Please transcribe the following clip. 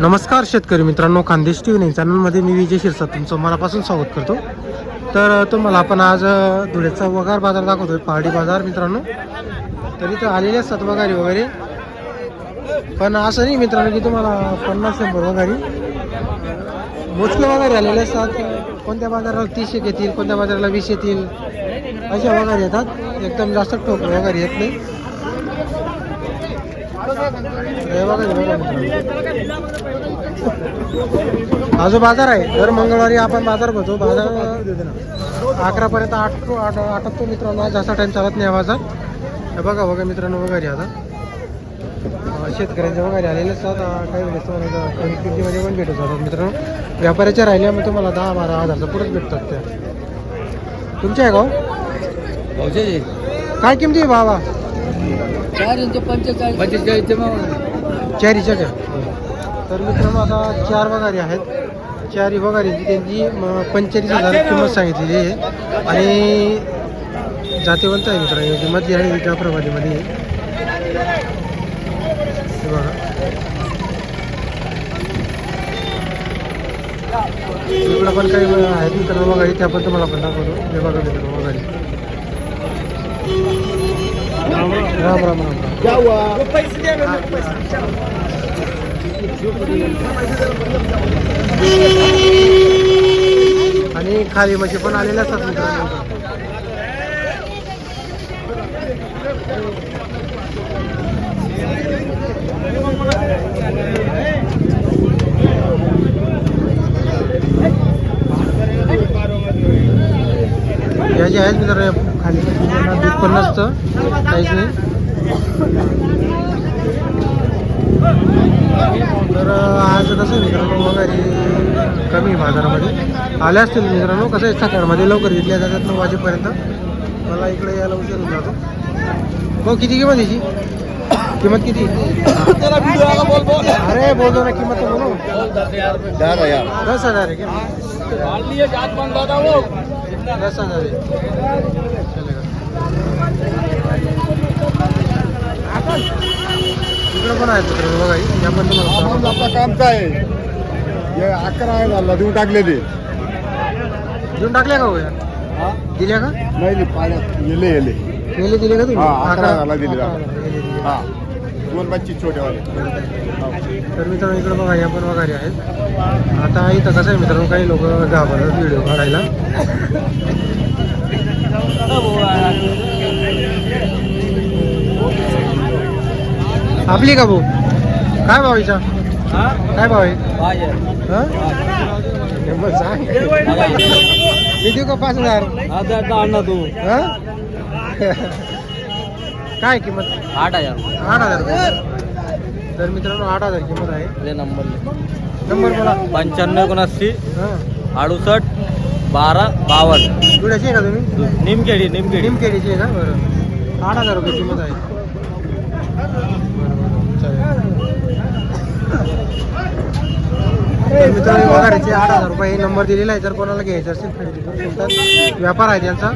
नमस्कार शेतकरी मित्रांनो खानदेश टी व्ही चॅनलमध्ये मी विजय शिरसाट तुमचं मनापासून स्वागत करतो. तर तुम्हाला आपण आज धुळ्याचा वगार बाजार दाखवतोय पहाडी बाजार मित्रांनो. तर इथं आलेले असतात वगारी वगैरे. पण असं नाही मित्रांनो की तुम्हाला पन्नास शंभर वगारी. मोजके वगैरे आलेले असतात. कोणत्या बाजाराला तीस एक येतील कोणत्या बाजाराला वीस येतील अशा वगैरे येतात. एकदम जास्त ठोक वगैरे येत नाही. हे हे. हा जो बाजार आहे दर मंगळवारी आपण बाजार भरतो बाजार देतो ना अकरापर्यंत आठ आठ आठवतो मित्रांनो जास्त टाईम चालत नाही हा बाजार. हे बघा बघा मित्रांनो वगैरे आता. अं, शेतकऱ्यांचे वगैरे आलेले असतात काही वेळेस तुम्हाला पण भेटत जातात मित्रांनो. व्यापाऱ्याच्या राहिल्या मग तुम्हाला दहा बारा हजारचं पुढेच भेटतात त्या. तुमचे आहे गाव काय किमती आहे बाबा चार इंच पंचेचाळीस पंचेचाळीसचे मग चारीच्या तर मित्रांनो आता चार वगारी आहेत. चारी वगारीची त्यांची पंचेचाळीस हजार किंमत सांगितलेली आहे. आणि जातीवंत आहे मित्रांनो याची मधली आहे. हे. बघा. पण काही आहेत मित्रांनो वगारी त्या पण तुम्हाला पण दाखवतो. हे बघा मित्रांनो वगारी. राम राम राम राम. आणि खाली म्हशी पण आलेल्या असतात मित्रांनो. या जे आहेत मित्रांनो खाली. दूध पण नसतं काहीच नाही. तर आज कसं मित्रांनो वगैरे कमी बाजारामध्ये. आल्या असतील मित्रांनो कसं आहे सकाळमध्ये लवकर घेतल्या जातात नऊ वाजेपर्यंत. मला इकडे यायला उशीर होऊन जातो. हो किती किंमत याची किंमत किती? अरे बोलतो ना किंमत बोलू. दस हज़ार आहे किंमत. दस हज़ार आहे. पण आहे मित्रांनो बघा ही. या पण तुम्हाला आपण आपलं काम काय? आहे? हे अकरा आहे झाला देऊन टाकलेले देऊन टाकल्या का हो या? दिल्या का? नाही नाही, पाण्यात गेले गेले गेले दिले का तुम्ही? हा, अकरा झाला दिले. अकरा झाला, गेले दिले. हा. दोन बच्ची छोटेवाले. तर मित्रांनो इकडे बघा या पण वगैरे आहेत. आता इथं कसं आहे मित्रांनो काही लोक घाबरतात व्हिडिओ काढायला. आपली का भाऊ? काय भाव हिचा? काय भाव आहे? हा? मी देऊ का पाच हजार? तू. हा? काय किंमत? आठ हजार. आठ हजार. तर मित्रांनो आठ हजार किंमत आहे. नंबर. नंबर बोला. पंच्याण्णव एकोणऐंशी हां. अडुसष्ट बारा बावन्न. जुड्याची आहे का तुम्ही? निमखेडी निमखेडी. निमकेडीची आहे का बरं. आठ हजार रुपये किंमत आहे बरं, बरं. चालेल. तर मित्रांनो वगैरेचे आठ हजार रुपये नंबर दिलेला आहे. जर कोणाला घ्यायचं असेल खरेदी करू शकतात व्यापार आहे त्यांचा.